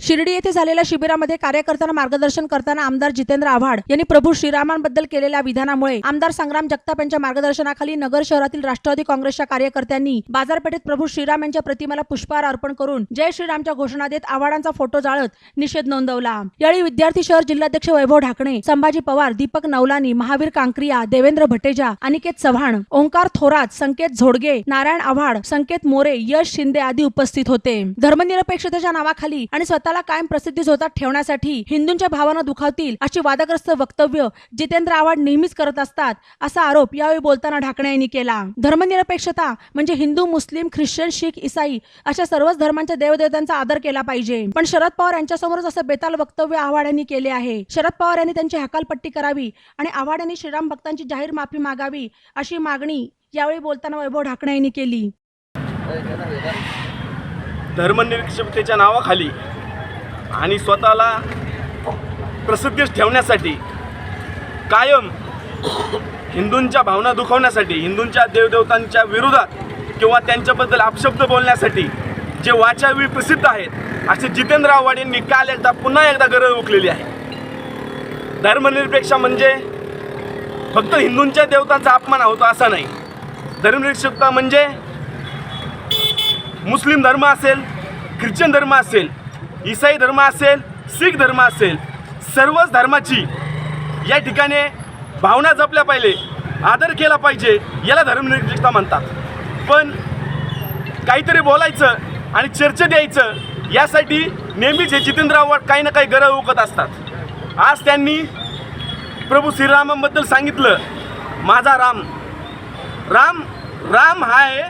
शिर्डी येथे झालेल्या शिबिरामध्ये कार्यकर्त्यांना मार्गदर्शन करताना आमदार जितेंद्र आव्हाड यांनी प्रभू श्रीरामांबद्दल केलेल्या विधानामुळे आमदार संग्राम जगताप यांच्या मार्गदर्शनाखाली नगर शहरातील राष्ट्रवादी काँग्रेसच्या कार्यकर्त्यांनी बाजारपेठेत प्रभू श्रीराम यांच्या प्रतिमेला पुष्पहार अर्पण करून जय श्रीरामच्या घोषणा देत आव्हाडांचा फोटो जाळत निषेध नोंदवला. यावेळी विद्यार्थी शहर जिल्हाध्यक्ष वैभव ढाकणे संभाजी पवार दीपक नवलानी महावीर कांक्रिया देवेंद्र भटेजा अनिकेत चव्हाण ओंकार थोरात संकेत झोडगे नारायण आव्हाड संकेत मोरे यश शिंदे आदी उपस्थित होते. धर्मनिरपेक्षतेच्या नावाखाली आणि स्वतःला कायम प्रसिद्धी झोतात ठेवण्यासाठी हिंदूंच्या भावना दुखावतील अशी वादग्रस्त वक्तव्य जितेंद्र आव्हाड नेहमीच करत असतात असा आरोप यावेळी बोलताना ढाकणे यांनी केला. धर्मनिरपेक्षता म्हणजे हिंदू मुस्लिम ख्रिश्चन शीख इसाई अशा सर्वच धर्मांच्या देवदेवतांचा आदर केला पाहिजे. पण शरद पवार यांच्यासमोरच असं बेताल वक्तव्य आव्हाड यांनी केले आहे. शरद पवार यांनी त्यांची हकालपट्टी करावी आणि आव्हाड यांनी श्रीराम भक्तांची जाहीर माफी मागावी अशी मागणी यावेळी बोलताना वैभव ढाकणे यांनी केली. धर्मनिरपेक्षतेच्या नावाखाली आणि स्वतःला प्रसिद्धीस ठेवण्यासाठी कायम हिंदूंच्या भावना दुखवण्यासाठी हिंदूंच्या देवदेवतांच्या विरोधात किंवा त्यांच्याबद्दल अपशब्द बोलण्यासाठी जे वाचावी प्रसिद्ध आहेत असे जितेंद्र आव्हाड यांनी काल एकदा पुन्हा एकदा गरज उकलेली आहे. धर्मनिरपेक्ष म्हणजे फक्त हिंदूंच्या देवतांचा अपमान होतो असा नाही. धर्मनिरपेक्षता म्हणजे मुस्लिम धर्म असेल ख्रिश्चन धर्म असेल इसाई धर्म असेल शीख धर्म असेल सर्वच धर्माची या ठिकाणी भावना जपल्या पाहिजे आदर केला पाहिजे याला धर्मनिरपेक्षता म्हणतात. पण काहीतरी बोलायचं आणि चर्चा द्यायचं यासाठी नेहमीच हे जितेंद्र आव्हाड काही ना काही गरज उकत असतात. आज त्यांनी प्रभू श्रीरामांबद्दल सांगितलं माझा राम राम राम हा आहे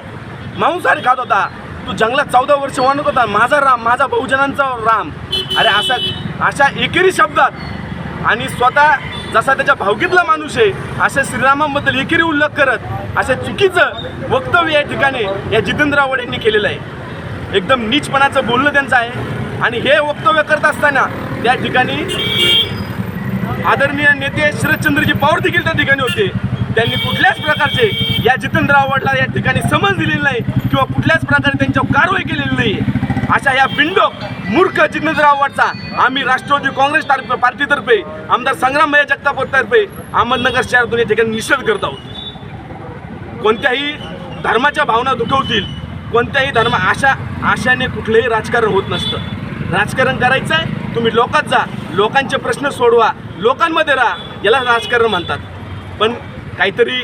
मांसाहारी खात होता तू जंगलात चौदा वर्ष वाणत होता माझा राम माझा बहुजनांचा राम. अरे असा अशा एकेरी शब्दात आणि स्वतः जसा त्याच्या भावगीतला माणूस आहे अशा श्रीरामांबद्दल एकेरी उल्लेख करत अशा चुकीचं वक्तव्य या ठिकाणी या जितेंद्र आवड यांनी केलेलं आहे. एकदम नीचपणाचं बोलणं त्यांचं आहे. आणि हे वक्तव्य करत असताना त्या ठिकाणी आदरणीय नेते शरदचंद्रजी पवार देखील त्या ठिकाणी होते. त्यांनी कुठल्याच प्रकारचे या जितेंद्र आव्हाडला या ठिकाणी समज दिलेली नाही. किंवा कुठल्याच प्रकारे त्यांच्यावर कारवाई केलेली नाही अशा या बिंडोक मूर्ख जितेंद्र आम्ही राष्ट्रवादी काँग्रेस तर्फे पार्टीतर्फे आमदार संग्रामभैया जगतापतर्फे अहमदनगर शहरातून या ठिकाणी निषेध करत आहोत. कोणत्याही धर्माच्या भावना दुखवतील कोणत्याही धर्म आशा आशाने कुठलंही राजकारण होत नसतं. राजकारण करायचं आहे तुम्ही लोकात जा लोकांचे प्रश्न सोडवा लोकांमध्ये राहा याला राजकारण म्हणतात. पण काहीतरी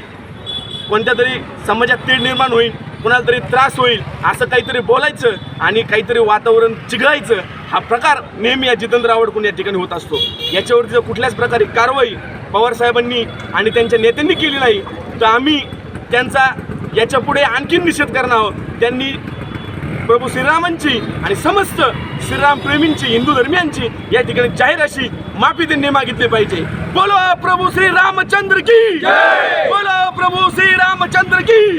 कोणत्या तरी समाजात तीड निर्माण होईल कुणाला तरी त्रास होईल असं काहीतरी बोलायचं आणि काहीतरी वातावरण चिघळायचं हा प्रकार नेहमी या जितेंद्र आवडकून या ठिकाणी होत असतो. याच्यावरती जर कुठल्याच प्रकारे कारवाई पवारसाहेबांनी आणि त्यांच्या नेत्यांनी केली नाही तर आम्ही त्यांचा याच्यापुढे आणखीन निषेध करणार आहोत. त्यांनी प्रभू श्रीरामांची आणि समस्त श्रीराम प्रेमींची हिंदू धर्मियांची या ठिकाणी जाहीर अशी माफी त्यांनी मागितली पाहिजे. बोलो प्रभू श्री रामचंद्र की बोलो प्रभू श्री रामचंद्र की